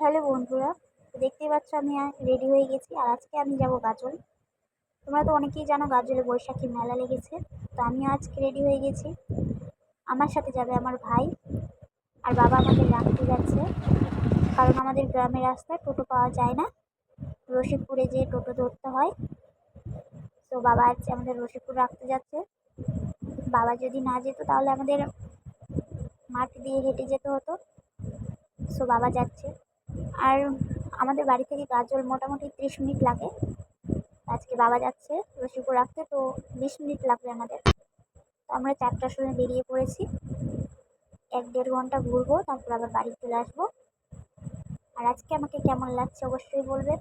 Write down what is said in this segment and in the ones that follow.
Hello বন্ধুরা, তো দেখতেই পাচ্ছ আমি রেডি হয়ে গেছি। আর আজকে আমি যাব গাজল। তোমরা তো অনেকেই জানো গাজলে বৈশাখী মেলা লেগেছে, তো আমিও আজকে রেডি হয়ে গেছি। আমার সাথে যাবে আমার ভাই আর বাবা আমাদের রাখতে যাচ্ছে। কারণ আমাদের গ্রামের রাস্তায় টোটো পাওয়া যায় না। রসিকপুরে যেয়ে টোটো ধরতে হয়। তো বাবা আজকে আমাদের রসিকপুর রাখতে যাচ্ছে। বাবা যদি না যেত তাহলে আমাদের মাঠ দিয়ে হেঁটে যেতে হতো। সো বাবা যাচ্ছে। আর আমাদের বাড়ি থেকে গাজল মোটামুটি ত্রিশ মিনিট লাগে। আজকে বাবা যাচ্ছে রসিকপুর রাখতে, তো বিশ মিনিট লাগবে আমাদের। তো আমরা চারটার সময় বেরিয়ে পড়েছি। এক দেড় ঘণ্টা ঘুরবো, তারপর আবার বাড়ি চলে আসব। আর আজকে আমাকে কেমন লাগছে অবশ্যই বলবেন।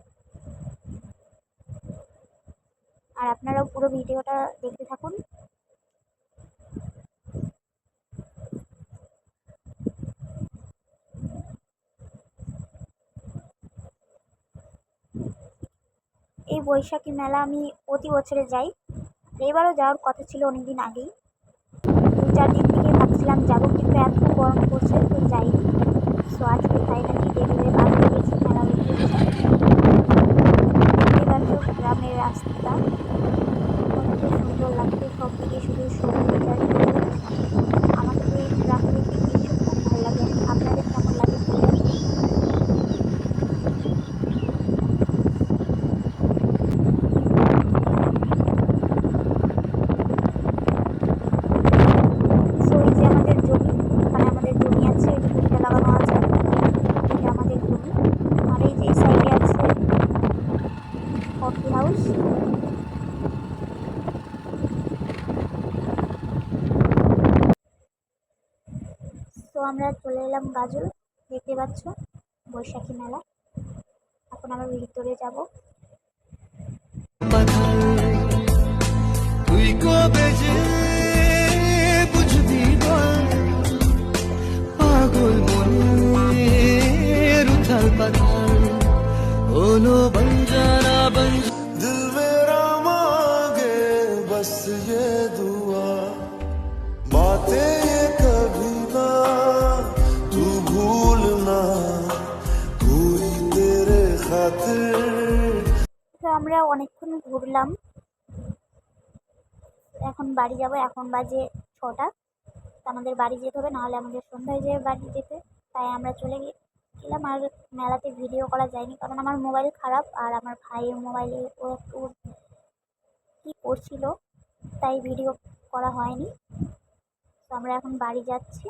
আর আপনারাও পুরো ভিডিওটা দেখতে থাকুন। এই বৈশাখী মেলা আমি প্রতি বছরে যাই। এবারও যাওয়ার কথা ছিল অনেক দিন আগেই। দু চার দিন থেকে ভাবছিলাম যাব, কিন্তু এত গরম পড়ছে, তো যাইনি। সো আজকে বার হয়ে গেছি, মেলা দেখতে তো গ্রামের রাস্তা কত সুন্দর লাগছে সব দিকে শুধু সবুজ। আমাকে তো এই প্রাকৃতিক দৃশ্য খুব ভালো লাগে আপনাদের কেমন লাগে বলবেন সো এই যে আমাদের জমি মানে আমাদের জমি আছে এই যে ভুট্টা লাগানো আছে এটা আমাদের জমি আর এই যে এই সাইডে আছে কফি হাউস তো আমরা চলে এলাম গাজল, দেখতে পাচ্ছ? বৈশাখী মেলা। এখন আমরা ভিতরে যাব। পাগল বঞ্জারা বঞ্জ আমরা অনেকক্ষণ ঘুরলাম। এখন বাড়ি যাব, এখন বাজে ছটা। আমাদের বাড়ি যেতে হবে, নাহলে আমাদের সন্ধ্যা হয়ে যাবে বাড়ি যেতে। তাই আমরা চলে গে- গেলাম আর মেলাতে ভিডিও করা যায়নি, কারণ আমার মোবাইল খারাপ আর আমার ভাইয়ের মোবাইলে ও একটু কী করছিল, তাই ভিডিও করা হয়নি। তো আমরা এখন বাড়ি যাচ্ছি।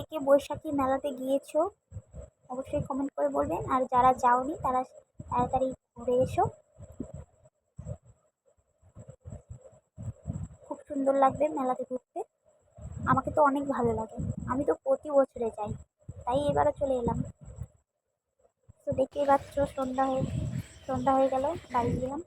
কে কে বৈশাখী মেলাতে গিয়েছো, অবশ্যই কমেন্ট করে বলবেন। আর যারা যাওনি, তারা তাড়াতাড়ি ঘুরে এসো। খুব সুন্দর লাগবে মেলাতে ঘুরতে। আমাকে তো অনেক ভালো লাগে। আমি তো প্রতি বছরে যাই, তাই এবারও চলে এলাম। তো দেখতেই পাচ্ছ, সন্ধ্যা হয়ে সন্ধ্যা হয়ে গেল, বাড়ি গেলাম।